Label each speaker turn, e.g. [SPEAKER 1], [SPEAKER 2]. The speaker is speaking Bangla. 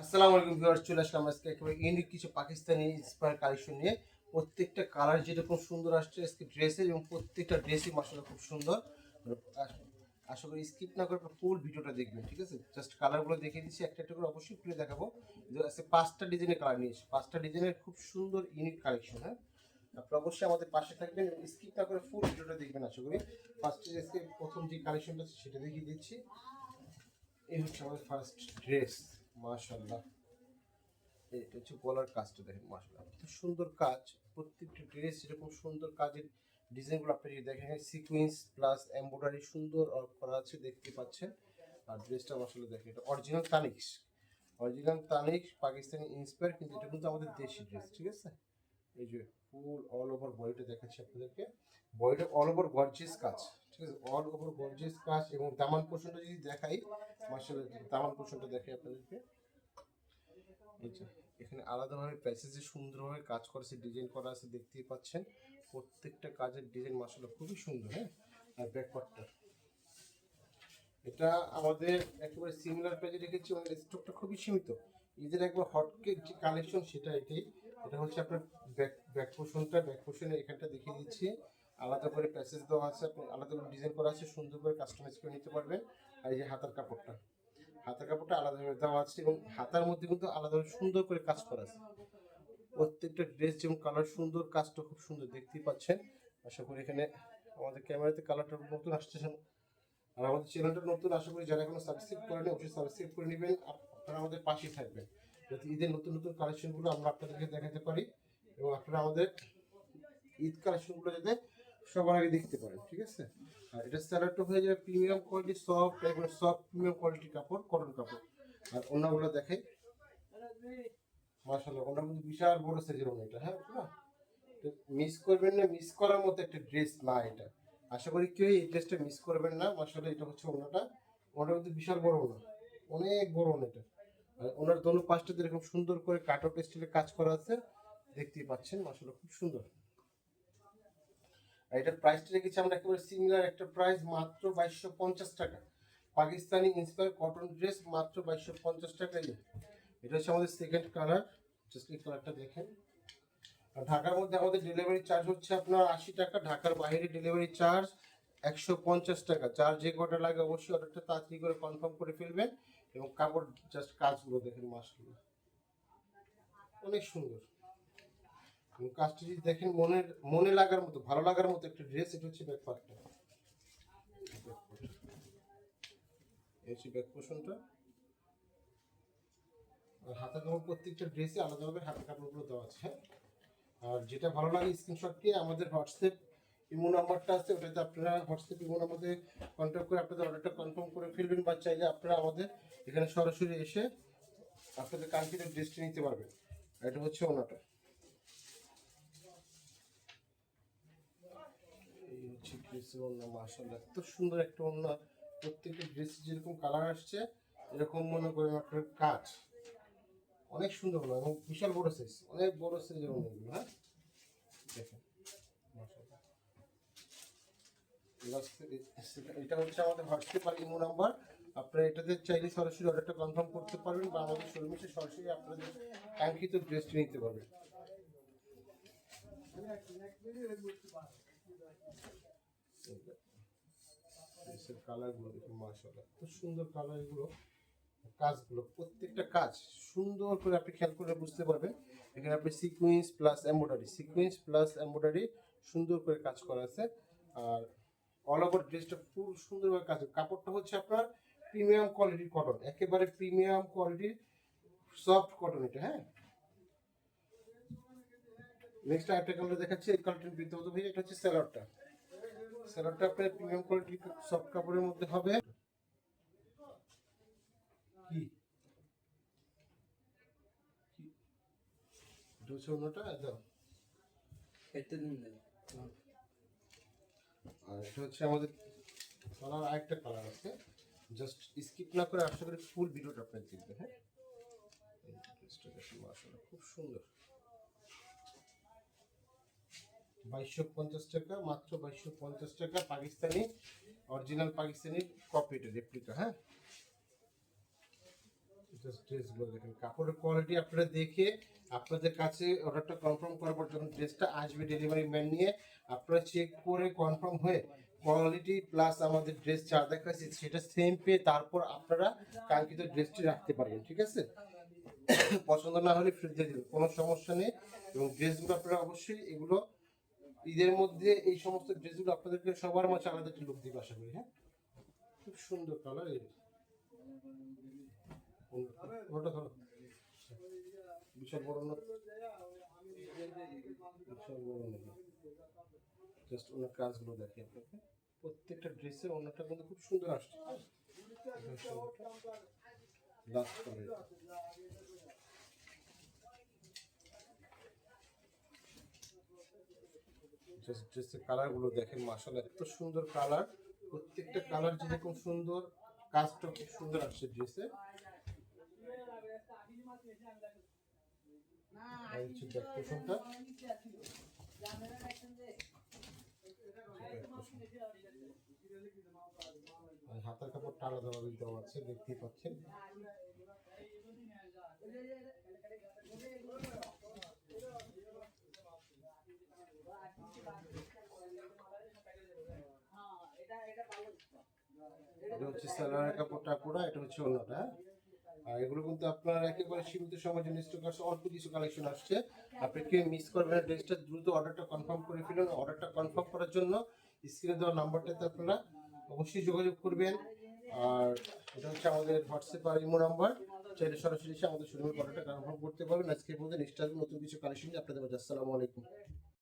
[SPEAKER 1] আসসালামু আলাইকুম ভিউয়ার্স, চলে আসলাম আজকে একেবারে ইউনিক কিছু পাকিস্তানি ইন্সপায়ার কালেকশন নিয়ে। প্রত্যেকটা কালার যেরকম সুন্দর আসছে, আজকে ড্রেসের এবং প্রত্যেকটা ড্রেসই মাসালা খুব সুন্দর। আশ- করি স্কিপ না করে ফুল ভিডিওটা দেখবেন, ঠিক আছে? জাস্ট কালারগুলো দেখিয়ে দিচ্ছি, একটা একটা করে অবশ্যই খুলে দেখাবো। আজকে পাঁচটা ডিজাইনের কালার নিয়েছি পাঁচটা ডিজাইনের খুব সুন্দর ইউনিক কালেকশন হ্যাঁ? আপনারা অবশ্যই আমাদের পাশে থাকবেন এবং স্কিপ না করে ফুল ভিডিওটা দেখবেন, আশা করি। ফার্স্টে আজকে প্রথম যে কালেকশনটা সেটা দেখিয়ে দিচ্ছি। এই হচ্ছে আমাদের ফার্স্ট ড্রেস মাশাল্লাহ এটা হচ্ছে গলার কাজটা দেখেন মাশাল্লাহ এত সুন্দর কাজ, প্রত্যেকটা ড্রেস এরকম সুন্দর কাজের ডিজাইনগুলো আপনি যদি দেখেন সিকুয়েন্স প্লাস এমব্রয়ডারি সুন্দর করা আছে, দেখতে পাচ্ছেন। আর ড্রেসটা মাসাল্লাহ দেখেন, এটা অরিজিনাল তানিক্স অরিজিনাল তানিক্স পাকিস্তানি ইন্সপায়ার কিন্তু এটা কিন্তু আমাদের দেশি ড্রেস ঠিক আছে? এই যে ফুল অল ওভার বডিটা দেখাচ্ছি আপনাদেরকে। বডিটা অল ওভার গর্জিয়াস কাজ। আছে অল ওভার গর্জিয়াস কাজ এবং দামান পোষণটা যদি দেখাই মাসাল্লাহ দামান পোষণটা দেখাই আপনাদেরকে। এখানে আলাদাভাবে প্যাসেজে সুন্দরভাবে কাজ করেছে ডিজাইন করা আছে, দেখতেই পাচ্ছেন। প্রত্যেকটা কাজের ডিজাইন মাসালা খুবই সুন্দর হ্যাঁ? আর ব্যাকপার্টটা এটা আমাদের একেবারে সিমিলার পেজে রেখেছি, আমাদের স্টকটা খুবই সীমিত। ঈদের একবার হটকেক যে কালেকশন সেটা এটাই। এটা হচ্ছে আপনার ব্যাক ব্যাক পোর্শনটা ব্যাক পোর্শনে এখানটা দেখিয়ে দিচ্ছি। আলাদা করে প্যাসেজ দেওয়া আছে, আপনি আলাদা করে ডিজাইন করা আছে, সুন্দর করে কাস্টমাইজ করে নিতে পারবেন আর এই যে হাতার কাপড়টা হাতার কাপড়টা আলাদাভাবে দেওয়া আছে এবং হাতার মধ্যে কিন্তু আলাদাভাবে সুন্দর করে কাজ করা আছে। প্রত্যেকটা ড্রেস যেমন কালার সুন্দর, কাজটা খুব সুন্দর, দেখতেই পাচ্ছেন। আশা করি এখানে আমাদের ক্যামেরাতে কালারটা নতুন আসছে আর আমাদের চ্যানেলটা নতুন, আশা করি যারা এখনও সাবস্ক্রাইব করেনি, অবশ্যই সাবস্ক্রাইব করে নেবেন। আপ- আপনারা আমাদের পাশেই থাকবেন। যাতে ঈদের নতুন নতুন কালেকশনগুলো আমরা আপনাদেরকে দেখাতে পারি এবং আপনারা আমাদের ঈদ কালেকশনগুলো যাতে সবার আগে দেখতে পারেন, ঠিক আছে? আর এটা স্যালাডটা হয়ে যাবে প্রিমিয়াম কোয়ালিটি সফট একবার সফট প্রিমিয়াম কোয়ালিটির কাপড় কটন কাপড়। আর অন্যগুলো দেখে মাশাআল্লাহ ওনার মধ্যে বিশাল বড় সাইজের ওনা এটা হ্যাঁ মিস করবেন না মিস করার মতো একটা ড্রেস না এটা। আশা করি কেউ এই ড্রেসটা মিস করবেন না, মাশাআল্লাহ, এটা হচ্ছে ওনাটা ওনার মধ্যে বিশাল বড় ওনা অনেক বড় ওনা এটা। আর ওনার দোনো পাঁচটাতে এরকম সুন্দর করে কাট আউট স্টাইলে কাজ করা আছে, দেখতেই পাচ্ছেন, মাশাআল্লাহ, খুব সুন্দর। আর এটার প্রাইসটা রেখেছি আমরা একেবারে সিমিলার একটা প্রাইস মাত্র বাইশশো পঞ্চাশ টাকা। পাকিস্তানি ইন্সপায়ার কটন ড্রেস মাত্র বাইশশো পঞ্চাশ টাকা এটা হচ্ছে আমাদের সেকেন্ড কালার জাস্ট এই কালারটা দেখেন। ঢাকার মধ্যে আমাদের ডেলিভারি চার্জ হচ্ছে আপনার আশি টাকা, ঢাকার বাইরে ডেলিভারি চার্জ একশো পঞ্চাশ টাকা। যার যে কটা লাগে অবশ্যই অর্ডারটা তাড়াতাড়ি করে কনফার্ম করে ফেলবেন এবং কাপড় জাস্ট কাজগুলো দেখেন মাসগুলো অনেক সুন্দর। কাজটা যদি দেখেন, মনের, মনে লাগার মতো, ভালো লাগার মতো একটা ড্রেস এটা হচ্ছে ব্যাক পার্টটা এই হচ্ছে আর হাতা কাপড় প্রত্যেকটা ড্রেসে আলাদাভাবে হাতা কাপড়গুলো দেওয়া আছে হ্যাঁ? আর যেটা ভালো লাগে স্ক্রিনশট দিয়ে আমাদের হোয়াটসঅ্যাপ ইমো নাম্বারটা আছে, ওটাতে আপনারা হোয়াটসঅ্যাপ ইমো নাম্বারে কন্ট্যাক্ট করে আপনাদের অর্ডারটা কনফার্ম করে ফেলবেন বা চাইলে আপনারা আমাদের এখানে সরাসরি এসে আপনাদের কাঙ্ক্ষিত ড্রেসটি নিতে পারবেন। এটা হচ্ছে ওনাটা এই হচ্ছে ড্রেসের ওড়না মাশাআল্লাহ, এত সুন্দর একটা ওড়না। প্রত্যেকটা ড্রেস যেরকম কালার আসছে, এরকম মনে করেন আপনার কাজ। অনেক সুন্দর ওড়না এবং বিশাল বড় সাইজ অনেক বড় সাইজের ওড়নাগুলো হ্যাঁ? দেখেন এটা হচ্ছে আমাদের হোয়াটসঅ্যাপ আর ইমো নাম্বার আপনারা এটাতে চাইলে সরাসরি অর্ডারটা কনফার্ম করতে পারবেন। বা আমাদের শোরুমে এসে সরাসরি আপনাদের কাঙ্ক্ষিত ড্রেসটি নিতে পারবেন। সুন্দর কালারগুলো কাজগুলো, প্রত্যেকটা কাজ সুন্দর করে আপনি খেয়াল করে বুঝতে পারবেন। এখানে আপনি sequence plus embroidery sequence plus embroidery সুন্দর করে কাজ করা আছে। আর অল ওভার ড্রেসটা পুরো সুন্দরভাবে কাজ কাপড়টা হচ্ছে আপনার প্রিমিয়াম কোয়ালিটির কটন একেবারে প্রিমিয়াম কোয়ালিটির সফট কটন এটা হ্যাঁ? নেক্সট আরেকটা কালার দেখাচ্ছি, এই বিদ্যুৎ ভাই এটা হচ্ছে স্যালাডটা স্যালাডটা আপনার প্রিমিয়াম কোয়ালিটির সফট কাপড়ের মধ্যে হবে। কি? আর এটা হচ্ছে আমাদের কালার আরেকটা কালার আছে। জাস্ট স্কিপ না করে আশা করি ফুল ভিডিওটা আপনার দেখবেন হ্যাঁ? খুব সুন্দর। বাইশশো পঞ্চাশ টাকা, মাত্র বাইশশো পঞ্চাশ টাকা পাকিস্তানি অরিজিনাল পাকিস্তানি কপি এটা রেপ্লিকা হ্যাঁ? জাস্ট ড্রেসগুলো দেখেন, কাপড়ের কোয়ালিটি আপনারা দেখে আপনাদের কাছে অর্ডারটা কনফার্ম করার পর যখন ড্রেসটা আসবে ডেলিভারি ম্যান নিয়ে, আপনারা চেক করে কনফার্ম হয়ে কোয়ালিটি প্লাস আমাদের ড্রেস যা দেখাচ্ছি সেটা সেম পেয়ে তারপর আপনারা কাঙ্ক্ষিত ড্রেসটি রাখতে পারবেন, ঠিক আছে? পছন্দ না হলে ফ্রিজ দেবেন কোনো সমস্যা নেই। এবং ড্রেসগুলো আপনারা অবশ্যই এগুলো ঈদের মধ্যে এই সমস্ত ড্রেসগুলো আপনাদেরকে সবার মাঝে আলাদা একটা লুক দিবে আশা করি হ্যাঁ? খুব সুন্দর কালার এই। বিশাল বড় না? বিশাল বড় না? জাস্ট ওনার কাজগুলো দেখি আপনাকে। প্রত্যেকটা ড্রেসের ওনারটা কিন্তু খুব সুন্দর আসছে। লাস্ট করে ড্রেসের কালারগুলো দেখেন মাসাল্লাহ এত সুন্দর কালার প্রত্যেকটা কালার যেরকম সুন্দর, কাজটা খুব সুন্দর আসছে ড্রেসে হাতার কাপড়টা আলাদাভাবে দেওয়া আছে, দেখতেই পাচ্ছেন। এটা হচ্ছে এটা হচ্ছে? আর এগুলো কিন্তু একেবারে অল্প কিছু কালেকশন আসছে। আপনি মিস করবেন ড্রেসটা দ্রুত অর্ডারটা কনফার্ম করে অর্ডারটা কনফার্ম করার জন্য নাম্বারটাতে আপনারা অবশ্যই যোগাযোগ করবেন। আর এটা হচ্ছে আমাদের হোয়াটসঅ্যাপ আর ইমো নাম্বার চাইলে সরাসরি আমাদের শোরুমের অর্ডারটা কনফার্ম করতে পারবেন। আজকে নতুন কিছু কালেকশন আপনাদের আসসালামু আলাইকুম।